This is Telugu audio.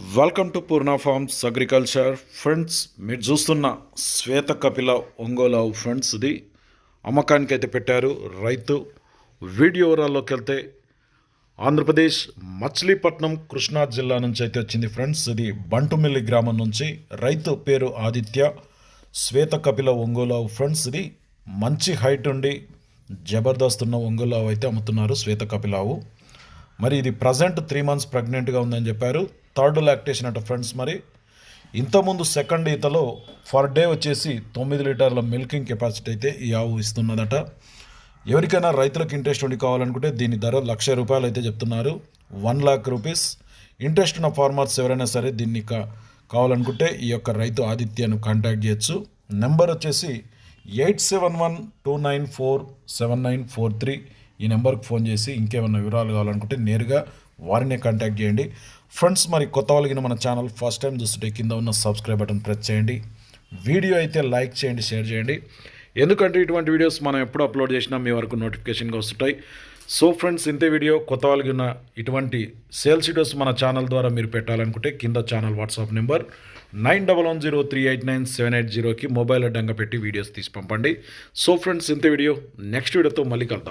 Welcome to Purna farms agriculture friends మీరు చూస్తున్న శ్వేత కపిల ఒంగోలావు ఫ్రెండ్స్ ఇది. అమ్మకానికి అయితే పెట్టారు రైతు. వీడియో వివరాల్లోకి వెళ్తే ఆంధ్రప్రదేశ్ మచిలీపట్నం కృష్ణా జిల్లా నుంచి అయితే వచ్చింది ఫ్రెండ్స్ ఇది. బంటుమిల్లి గ్రామం నుంచి రైతు పేరు ఆదిత్య. శ్వేత కపిల ఒంగోలావు ఫ్రెండ్స్ ఇది. మంచి హైట్ ఉండి జబర్దస్త్ ఉన్న ఒంగోలావు అయితే అమ్ముతున్నారు శ్వేత కపిలావు. మరి ఇది ప్రజెంట్ త్రీ మంత్స్ ప్రెగ్నెంట్గా ఉందని చెప్పారు. థర్డ్ లాక్టేషన్ అట ఫ్రెండ్స్ మరి. ఇంతకుముందు సెకండ్ ఈతలో ఫర్ డే వచ్చేసి తొమ్మిది లీటర్ల మిల్కింగ్ కెపాసిటీ అయితే ఈ ఆవు ఇస్తున్నదట. ఎవరికైనా రైతులకు ఇంట్రెస్ట్ ఉండి కావాలనుకుంటే దీని ధర లక్ష రూపాయలు అయితే చెప్తున్నారు. వన్ లాక్ రూపీస్ ఇంట్రెస్ట్ ఉన్న ఫార్మర్స్ ఎవరైనా సరే దీన్ని కా కావాలనుకుంటే ఈ యొక్క రైతు ఆదిత్యను కాంటాక్ట్ చేయొచ్చు. నెంబర్ వచ్చేసి eight seven one two nine four seven nine four three ఈ నెంబర్కి ఫోన్ చేసి ఇంకేమైనా వివరాలు కావాలనుకుంటే నేరుగా వారినే కాంటాక్ట్ చేయండి. ఫ్రెండ్స్ మరి కొత్త వాళ్ళకి మన ఛానల్ ఫస్ట్ టైం చూస్తుంటే కింద ఉన్న సబ్స్క్రైబ్ బటన్ ప్రెస్ చేయండి. వీడియో అయితే లైక్ చేయండి షేర్ చేయండి. ఎందుకంటే ఇటువంటి వీడియోస్ మనం ఎప్పుడు అప్లోడ్ చేసినా మీ వరకు నోటిఫికేషన్గా వస్తుంటాయి. సో ఫ్రెండ్స్ ఇంతే వీడియో కొత్త వాళ్ళకి ఉన్న ఇటువంటి సేల్స్ వీడియోస్ మన ఛానల్ ద్వారా మీరు పెట్టాలనుకుంటే కింద channel WhatsApp number nine double one zero three eight nine seven eight జీరోకి మొబైల్ అడ్డంగా పెట్టి వీడియోస్ తీసి పంపండి. సో ఫ్రెండ్స్ ఇంతే వీడియో నెక్స్ట్ వీడియోతో మళ్ళీ కలుద్దాం.